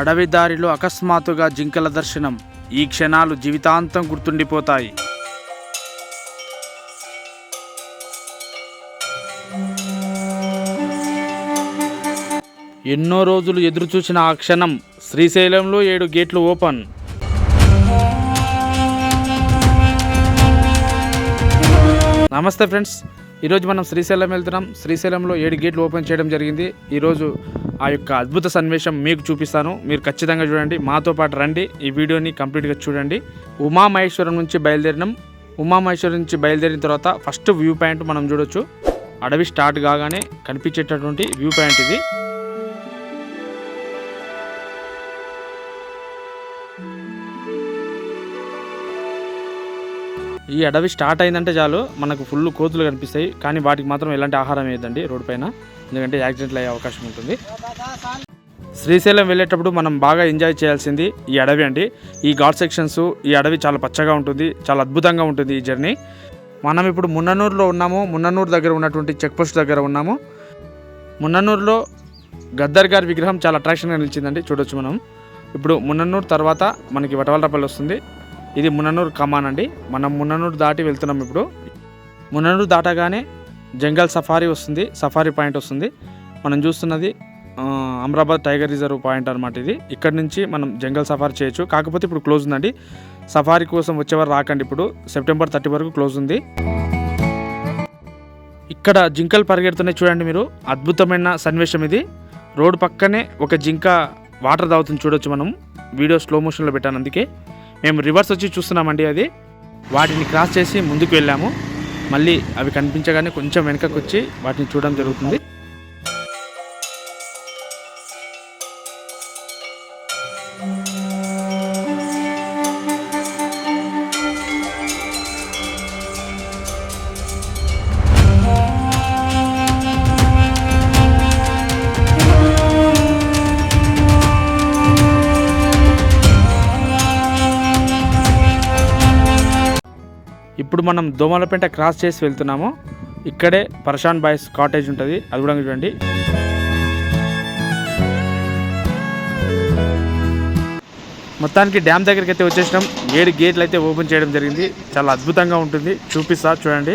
అడవి దారిలో అకస్మాత్తుగా జింకల దర్శనం. ఈ క్షణాలు జీవితాంతం గుర్తుండిపోతాయి. ఎన్నో రోజులు ఎదురుచూసిన ఆ క్షణం శ్రీశైలంలో ఏడు గేట్లు ఓపెన్. నమస్తే ఫ్రెండ్స్ ఈరోజు మనం శ్రీశైలం వెళ్తున్నాం. శ్రీశైలంలో ఏడు గేట్లు ఓపెన్ చేయడం జరిగింది. ఈరోజు ఆ యొక్క అద్భుత సన్నివేశం మీకు చూపిస్తాను. మీరు ఖచ్చితంగా చూడండి. మాతో పాటు రండి. ఈ వీడియోని కంప్లీట్గా చూడండి. ఉమామహేశ్వరం నుంచి బయలుదేరినాం. ఉమామహేశ్వరం నుంచి బయలుదేరిన తర్వాత ఫస్ట్ వ్యూ పాయింట్ మనం చూడొచ్చు. అడవి స్టార్ట్ కాగానే కనిపించేటటువంటి వ్యూ పాయింట్ ఇది. ఈ అడవి స్టార్ట్ అయిందంటే చాలు. మనకు ఫుల్ కోతులు కనిపిస్తాయి. కానీ వాటికి మాత్రం ఎలాంటి ఆహారం వేయదండి రోడ్డు పైన. ఎందుకంటే యాక్సిడెంట్లు అయ్యే అవకాశం ఉంటుంది. శ్రీశైలం వెళ్ళేటప్పుడు మనం బాగా ఎంజాయ్ చేయాల్సింది ఈ అడవి అండి. ఈ ఘాట్ సెక్షన్స్ ఈ అడవి చాలా పచ్చగా ఉంటుంది. చాలా అద్భుతంగా ఉంటుంది ఈ జర్నీ. మనం ఇప్పుడు మున్ననూరులో ఉన్నాము. మున్ననూరు దగ్గర ఉన్నటువంటి చెక్ పోస్ట్ దగ్గర ఉన్నాము. మున్ననూరులో గద్దర్ గారి విగ్రహం చాలా అట్రాక్షన్గా నిలిచిందండి. చూడొచ్చు మనం. ఇప్పుడు మున్ననూరు తర్వాత మనకి వటవలరపల్లి వస్తుంది. ఇది మున్ననూరు కమాన్ అండి. మనం మున్ననూరు దాటి వెళ్తున్నాం ఇప్పుడు. మున్ననూరు దాటగానే జంగల్ సఫారీ వస్తుంది సఫారీ పాయింట్ వస్తుంది. మనం చూస్తున్నది అమరాబాద్ టైగర్ రిజర్వ్ పాయింట్ అనమాట ఇది. ఇక్కడ నుంచి మనం జంగల్ సఫారీ చేయొచ్చు. కాకపోతే ఇప్పుడు క్లోజ్ ఉందండి. సఫారీ కోసం వచ్చేవారు రాకండి ఇప్పుడు. సెప్టెంబర్ థర్టీ వరకు క్లోజ్ ఉంది. ఇక్కడ జింకలు పరిగెడుతున్నాయి చూడండి మీరు. అద్భుతమైన సన్నివేశం ఇది. రోడ్డు పక్కనే ఒక జింక వాటర్ తాగుతుంది చూడొచ్చు మనం. వీడియో స్లో మోషన్లో పెట్టాను అందుకే. మేము రివర్స్ వచ్చి చూస్తున్నామండి అది. వాటిని క్రాస్ చేసి ముందుకు వెళ్ళాము. మళ్ళీ అవి కనిపించగానే కొంచెం వెనకకు వచ్చి వాటిని చూడడం జరుగుతుంది. ఇప్పుడు మనం దోమలపేట క్రాస్ చేసి వెళ్తున్నాము. ఇక్కడే పర్షాన్ బాయ్స్ కాటేజ్ ఉంటుంది. అది కూడా చూడండి. మొత్తానికి డ్యామ్ దగ్గరికి అయితే వచ్చేసినాం. ఏడు గేట్లు అయితే ఓపెన్ చేయడం జరిగింది. చాలా అద్భుతంగా ఉంటుంది. చూపిస్తా చూడండి.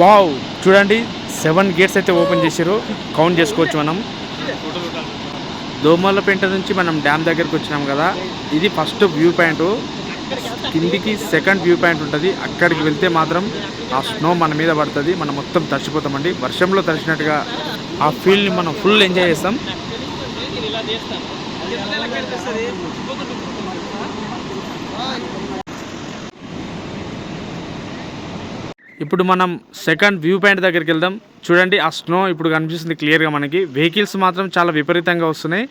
వావ్! చూడండి. సెవెన్ గేట్స్ అయితే ఓపెన్ చేశారు కౌంట్ చేసుకోవచ్చు మనం. దోమలపేంట నుంచి మనం డ్యామ్ దగ్గరకు వచ్చినాం కదా ఇది ఫస్ట్ వ్యూ పాయింట్. కిందికి సెకండ్ వ్యూ పాయింట్ ఉంటుంది. అక్కడికి వెళ్తే మాత్రం ఆ స్నో మన మీద పడుతుంది. మనం మొత్తం తడిచిపోతామండి వర్షంలో తడిచినట్టుగా ఆ ఫీల్ని మనం ఫుల్ ఎంజాయ్ చేస్తాం. ఇప్పుడు మనం సెకండ్ వ్యూ పాయింట్ దగ్గరికి వెళ్దాం. చూడండి ఆ స్నో ఇప్పుడు కనిపిస్తుంది క్లియర్గా మనకి. వెహికల్స్ మాత్రం చాలా విపరీతంగా వస్తున్నాయి.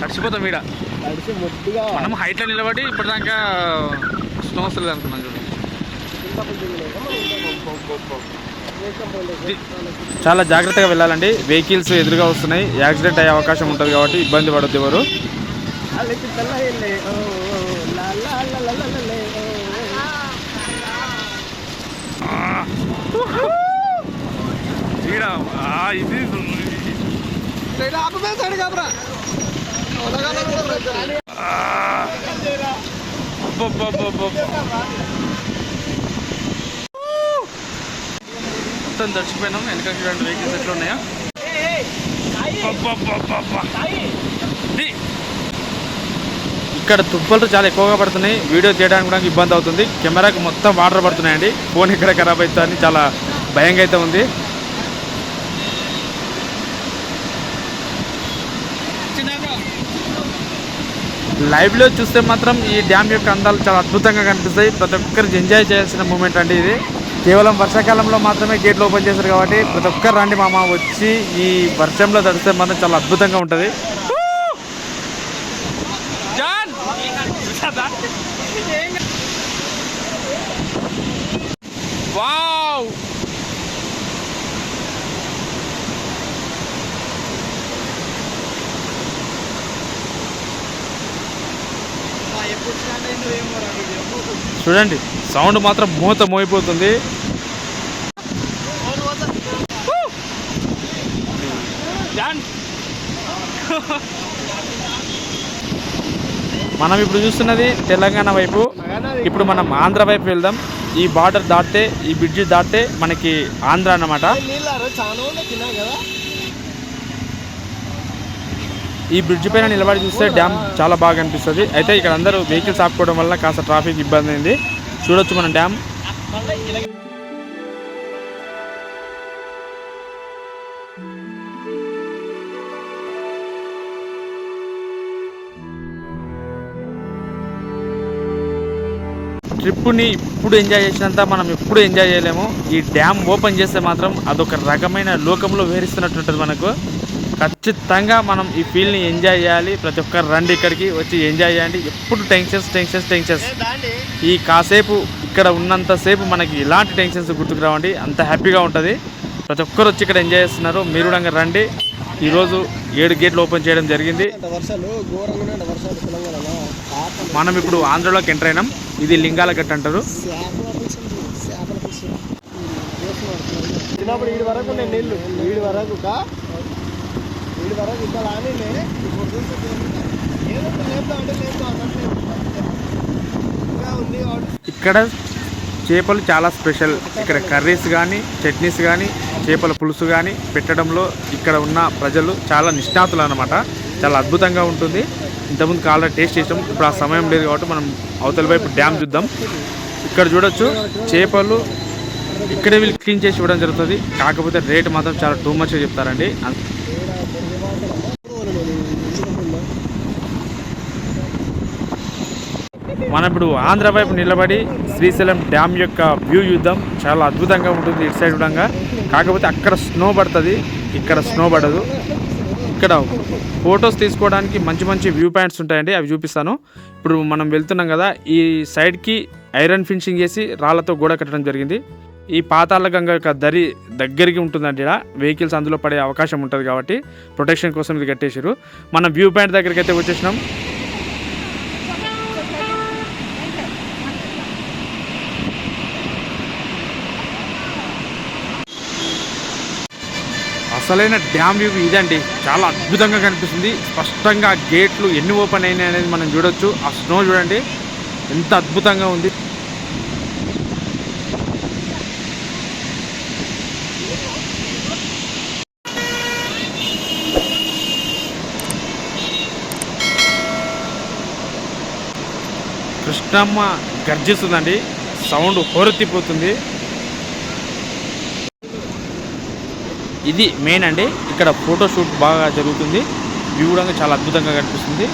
తడిచిపోతాం ఈడ మనం హైట్లో నిలబడి ఇప్పటిదాకా స్నో వస్తుంది అనుకున్నాం చూడండి చాలా జాగ్రత్తగా వెళ్ళాలండి. వెహికల్స్ ఎదురుగా వస్తున్నాయి. యాక్సిడెంట్ అయ్యే అవకాశం ఉంటుంది కాబట్టి ఇబ్బంది పడొద్దు ఎవరు. ఇది కాబరా మొత్తం తడిచిపోయినాం వెనక చూడండి వెహికల్స్ ఎట్లా ఉన్నాయా ఇక్కడ తుప్పలు చాలా ఎక్కువగా పడుతున్నాయి. వీడియో తీయడానికి కూడా ఇబ్బంది అవుతుంది. కెమెరాకి మొత్తం వాటర్ పడుతున్నాయండి. ఫోన్ ఇక్కడ ఖరాబ్ అవుతుంది అని చాలా భయంగా అయితే ఉంది. లైవ్లో చూస్తే మాత్రం ఈ డ్యామ్ యొక్క అందాలు చాలా అద్భుతంగా కనిపిస్తాయి. ప్రతి ఒక్కరికి ఎంజాయ్ చేయాల్సిన మూమెంట్ అండి ఇది. కేవలం వర్షాకాలంలో మాత్రమే గేట్లు ఓపెన్ చేశారు కాబట్టి ప్రతి ఒక్కరు రండి మామ వచ్చి ఈ వర్షంలో తడిస్తే మాత్రం చాలా అద్భుతంగా ఉంటుంది. వావ్ చూడండి సౌండ్ మాత్రం మూత మోయిపోతుంది. మనం ఇప్పుడు చూస్తున్నది తెలంగాణ వైపు. ఇప్పుడు మనం ఆంధ్ర వైపు వెళ్దాం. ఈ బార్డర్ దాటితే ఈ బ్రిడ్జ్ దాటితే మనకి ఆంధ్ర అన్నమాట. ఈ బ్రిడ్జ్ పైన నిలబడి చూస్తే డ్యామ్ చాలా బాగా అనిపిస్తుంది. అయితే ఇక్కడ అందరూ వెహికల్స్ ఆపుకోవడం వల్ల కాస్త ట్రాఫిక్ ఇబ్బంది అయింది. చూడొచ్చు మనం డ్యామ్. ట్రిప్ని ఇప్పుడు ఎంజాయ్ చేసినంత మనం ఎప్పుడు ఎంజాయ్ చేయలేము. ఈ డ్యామ్ ఓపెన్ చేస్తే మాత్రం అదొక రకమైన లోకంలో వేరిస్తున్నట్టుంటుంది మనకు. ఖచ్చితంగా మనం ఈ ఫీల్ని ఎంజాయ్ చేయాలి. ప్రతి ఒక్కరు రండి ఇక్కడికి వచ్చి ఎంజాయ్ చేయండి. ఎప్పుడు టెన్షన్స్ టెన్షన్స్ టెన్షన్స్. ఈ కాసేపు ఇక్కడ ఉన్నంతసేపు మనకి ఎలాంటి టెన్షన్స్ గుర్తుకు రావండి. అంత హ్యాపీగా ఉంటుంది. ప్రతి ఒక్కరు వచ్చి ఇక్కడ ఎంజాయ్ చేస్తున్నారు. మీరు కూడా రండి. ఈరోజు ఏడు గేట్లు ఓపెన్ చేయడం జరిగింది. మనం ఇప్పుడు ఆంధ్రలోకి ఎంటర్ అయినాం. ఇది లింగాల గట్టు అంటారు. చిన్నప్పుడు వరకు నేను నీళ్ళు. వరకు కా? వీడి వరకు ఇంకా రానిలే ఇప్పుడు చూస్తే ఏదో ఒకటి లేపుదాం అంటే లేపుదాం అన్నట్టు ఇంకా ఉంది ఇక్కడ చేపలు చాలా స్పెషల్. ఇక్కడ కర్రీస్ కానీ చట్నీస్ కానీ చేపల పులుసు కానీ పెట్టడంలో ఇక్కడ ఉన్న ప్రజలు చాలా నిష్ణాతులు అనమాట చాలా అద్భుతంగా ఉంటుంది. ఇంతకుముందు కాళ్ళ టేస్ట్ చేసాం. ఇప్పుడు ఆ సమయం లేదు కాబట్టి మనం అవతల వైపు డ్యామ్ చూద్దాం. ఇక్కడ చూడొచ్చు చేపలు ఇక్కడే వీళ్ళు క్లీన్ చేసి ఇవ్వడం జరుగుతుంది. కాకపోతే రేట్ మాత్రం చాలా టూ మచ్గా చెప్తారండి. మనం ఇప్పుడు ఆంధ్ర వైపు నిలబడి శ్రీశైలం డ్యామ్ యొక్క వ్యూ చూద్దాం. చాలా అద్భుతంగా ఉంటుంది ఇటు సైడ్ కూడా కాకపోతే అక్కడ స్నో పడుతుంది. ఇక్కడ స్నో పడదు. ఇక్కడ ఫొటోస్ తీసుకోవడానికి మంచి మంచి వ్యూ పాయింట్స్ ఉంటాయండి. అవి చూపిస్తాను. ఇప్పుడు మనం వెళ్తున్నాం కదా ఈ సైడ్కి ఐరన్ ఫినిషింగ్ చేసి రాళ్ళతో గోడ కట్టడం జరిగింది. ఈ పాతాళ గంగ యొక్క దరి దగ్గరికి ఉంటుందండి ఇలా. వెహికల్స్ అందులో పడే అవకాశం ఉంటుంది కాబట్టి ప్రొటెక్షన్ కోసం ఇది కట్టేశారు. మనం వ్యూ పాయింట్ దగ్గరికి అయితే వచ్చేసినాం. అసలైన డ్యామ్ వ్యూ ఇదండి. చాలా అద్భుతంగా కనిపిస్తుంది. స్పష్టంగా గేట్లు ఎన్ని ఓపెన్ అయినాయి అనేది మనం చూడొచ్చు. ఆ స్నో చూడండి. ఎంత అద్భుతంగా ఉంది. కృష్ణమ్మ గర్జిస్తుందండి. సౌండ్ హోరెత్తిపోతుంది. ఇది మెయిన్ అండి. ఇక్కడ ఫోటో షూట్ బాగా జరుగుతుంది. వ్యూ కూడా చాలా అద్భుతంగా కనిపిస్తుంది.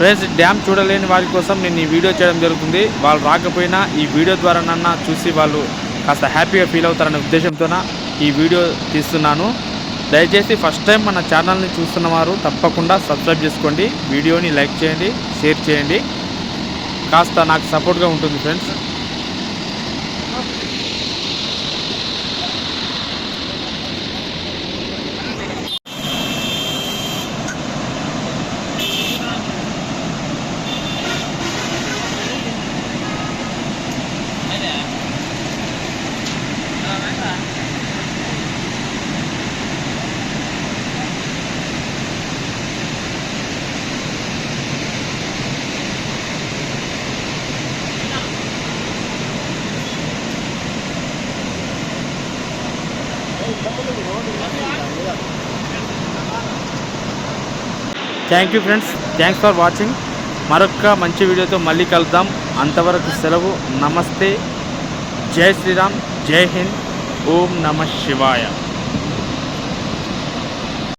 ఫ్రెండ్స్ డ్యామ్ చూడలేని వారి కోసం నేను ఈ వీడియో చేయడం జరుగుతుంది. వాళ్ళు రాకపోయినా ఈ వీడియో ద్వారా నన్న చూసి వాళ్ళు కాస్త హ్యాపీగా ఫీల్ అవుతారనే ఉద్దేశంతోన ఈ వీడియో తీస్తున్నాను. దయచేసి ఫస్ట్ టైం మన ఛానల్ని చూస్తున్న వారు తప్పకుండా సబ్స్క్రైబ్ చేసుకోండి. వీడియోని లైక్ చేయండి షేర్ చేయండి. కాస్త నాకు సపోర్ట్గా ఉంటుంది friends. Thank you friends thanks for watching మరొక మంచి వీడియోతో మళ్ళీ కలుద్దాం. అంతవరకు సెలవు. నమస్తే. జై శ్రీరామ్. జై హింద్. ఓం నమ శివాయ.